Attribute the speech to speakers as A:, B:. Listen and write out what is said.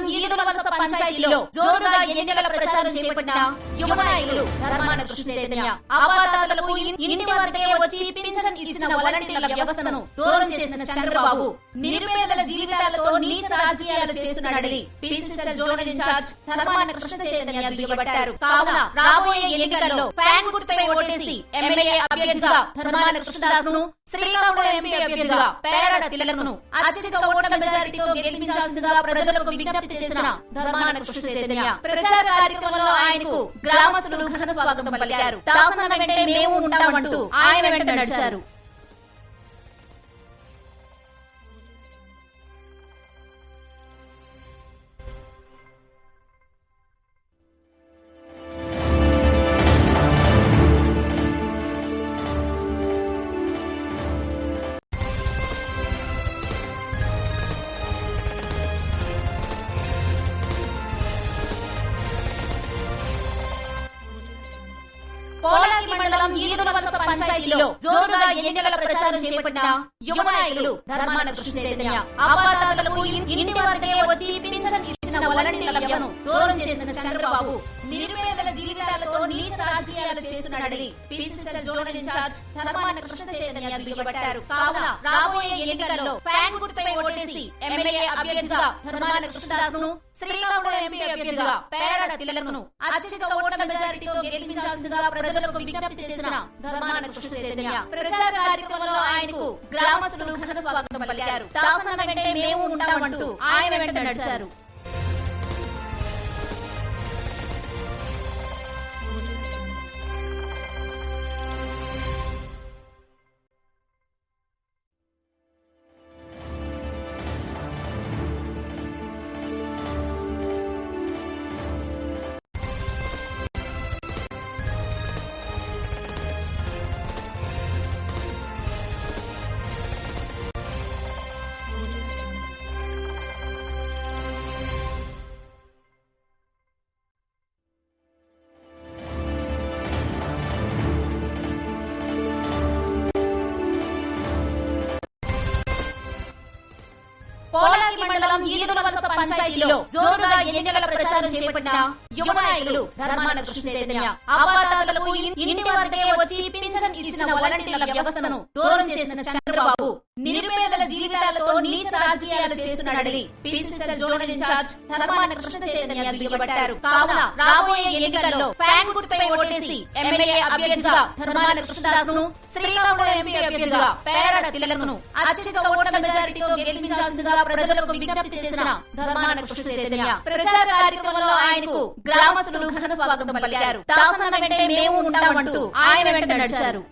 A: మండలం ఈదుల వలస పంచాయతీలో జోరుగా ఎన్నికల ప్రచారం చేపట్టిన యువ నాయకులు ధర్మాన కృష్ణ చైతన్య అపాతాలకు ఇంటి వరకే వచ్చి పింఛన్ ఇచ్చిన వాలంటీర్ల వ్యవస్థను దూరం చేసిన చంద్రబాబు నిరుపేదల జీవితాలతో నీచ రాజకీయాలు చేస్తున్నాడని PCCL zonal incharge Dharmana Krishna Chaitanya దుయ్యబట్టారు. కావున రాబోయే ఎన్నికల్లో ఫ్యాన్ గుర్తుపై ఓటేసి ఎమ్మెల్యే అభ్యర్థిగా ధర్మాన కృష్ణదాస్ను శ్రీకాకుళం ఎంపీ అభ్యర్థిగా పేరడ తిలకను అత్యధిక ఓట్ల మెజారిటీతో గెలిపించాల్సిందిగా ప్రజలకు విజ్ఞప్తి చేసిన ధర్మాన కృష్ణ చైతన్య ప్రచార కార్యక్రమంలో ఆయనకు గ్రామస్తులు ఘన స్వాగతం పలికారు. దాసన వెంటే మేము ఉంటామంటూ ఆయన వెంట నడిచారు. పోలాకి మండలం ఈదునవలస పంచాయతీలో జోరుగా ఎన్నికల ప్రచారం చేపట్టిన యువ నాయకులు ధర్మాన కృష్ణ చైతన్య అపాతాలకు ఇంటి వరకే వచ్చి పింఛన్ ఇచ్చిన వాలంటీర్ల వ్యవస్థను దూరం చేసిన చంద్రబాబు నిరుపేదల జీవితాలతో నీచ రాజకీయాలు చేస్తున్నాడని PCCL zonal incharge Dharmana Krishna Chaitanya దుయ్యబట్టారు. కావున రాబోయే ఎన్నికల్లో ఫ్యాన్ గుర్తుపై ఓటేసి ఎమ్మెల్యే అభ్యర్థిగా ధర్మాన కృష్ణదాస్ను శ్రీకాకుళం ఎంపీ అభ్యర్థిగా పేరడ తిలకను అత్యధిక ఓట్ల మెజారిటీతో గెలిపించాల్సిందిగా ప్రజలకు విజ్ఞప్తి చేసిన ధర్మాన కృష్ణ చైతన్య ప్రచార కార్యక్రమంలో ఆయనకు గ్రామస్తులు ఘన స్వాగతం పలికారు. దాసన వెంటే మేము ఉంటామంటూ ఆయన వెంట నడిచారు. పోలాకి మండలం ఈదునవలస పంచాయతీలో జోరుగా ఎన్నికల ప్రచారం చేపట్టిన యువ నాయకులు ధర్మాన కృష్ణ చైతన్య అపాతాలకు ఇంటి వరకే వచ్చి పింఛన్ ఇచ్చిన వాలంటీర్ల వ్యవస్థను దూరం చేసిన చంద్రబాబు నిరుపేదల నీచ రాజకీయాలు చేస్తున్నాడని PCCL zonal incharge Dharmana Krishna Chaitanya దుయ్యబట్టారు. కావున రాబోయే ఎన్నికల్లో ఫ్యాన్ గుర్తుపై ఓటేసి ఎమ్మెల్యే అభ్యర్థిగా ధర్మాన కృష్ణదాసును శ్రీకాకుళం ఎంపీ అభ్యర్థిగా పేరడ తిలకను అత్యధిక ఓట్ల మెజారిటీతో గెలిపించాల్సిందిగా ప్రజలకు విజ్ఞప్తి చేసిన ధర్మాన కృష్ణ చైతన్య ప్రచార కార్యక్రమంలో ఆయనకు గ్రామస్తులు ఘన స్వాగతం పలికారు. దాసన వెంటే మేము ఉంటామంటూ ఆయన వెంట నడిచారు.